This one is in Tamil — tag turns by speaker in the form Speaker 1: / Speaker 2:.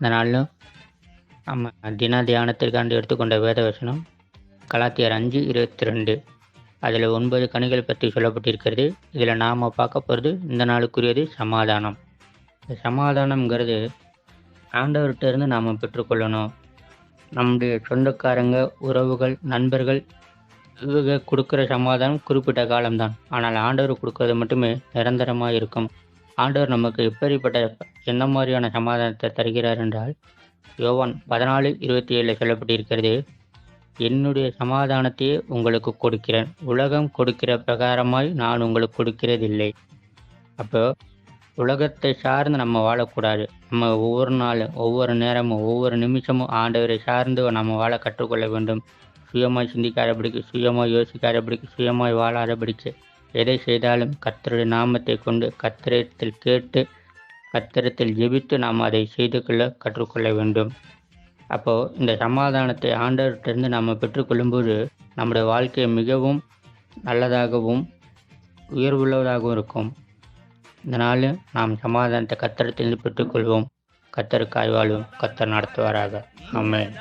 Speaker 1: இந்த நாளிலும் நம்ம தின தியானத்திற்காண்டு எடுத்துக்கொண்ட வேத வசனம் கலாத்தியர் அஞ்சு இருபத்தி ரெண்டு அதில் ஒன்பது கனிகள் பற்றி சொல்லப்பட்டிருக்கிறது. இதில் நாம் பார்க்க போகிறது இந்த நாளுக்குரியது சமாதானம். இந்த சமாதானம்ங்கிறது ஆண்டவர்கிட்ட இருந்து நாம் பெற்றுக்கொள்ளணும். நம்முடைய சொந்தக்காரங்க உறவுகள் நண்பர்கள் இவங்க கொடுக்குற சமாதானம் குறிப்பிட்ட காலம்தான். ஆனால் ஆண்டவர் கொடுக்கறது மட்டுமே நிரந்தரமாக இருக்கும் ஆண்டவர் நமக்கு எப்படிப்பட்ட எந்த மாதிரியான சமாதானத்தை தருகிறார் என்றால் யோவான் பதினாலு இருபத்தி ஏழில் சொல்லப்பட்டிருக்கிறது என்னுடைய சமாதானத்தையே உங்களுக்கு கொடுக்கிறேன். உலகம் கொடுக்கிற பிரகாரமாய் நான் உங்களுக்கு கொடுக்கிறதில்லை. அப்போ உலகத்தை சார்ந்து நம்ம வாழக்கூடாது. நம்ம ஒவ்வொரு நாளும் ஒவ்வொரு நேரமும் ஒவ்வொரு நிமிஷமும் ஆண்டவரை சார்ந்து நம்ம வாழ கற்றுக்கொள்ள வேண்டும். சுயமாய் சிந்திக்காதபடிக்கு சுயமாய் யோசிக்காதபடிக்கு சுயமாய் வாழாதபடிக்கு. எதை செய்தாலும் கத்தருடைய நாமத்தை கொண்டு கத்திரத்தில் கேட்டு கத்திரத்தில் ஜெபித்து நாம் அதை செய்து கொள்ள கற்றுக்கொள்ள வேண்டும். அப்போது இந்த சமாதானத்தை ஆண்டவர்கிட்டருந்து நாம் பெற்றுக்கொள்ளும்போது நம்முடைய வாழ்க்கை மிகவும் நல்லதாகவும் உயர்வுள்ளதாகவும் இருக்கும். இதனால் நாம் சமாதானத்தை கத்திரத்திலிருந்து பெற்றுக்கொள்வோம். கத்தருக்காய் வாழும் கத்தர் நடத்துவாராக. ஆமேன்.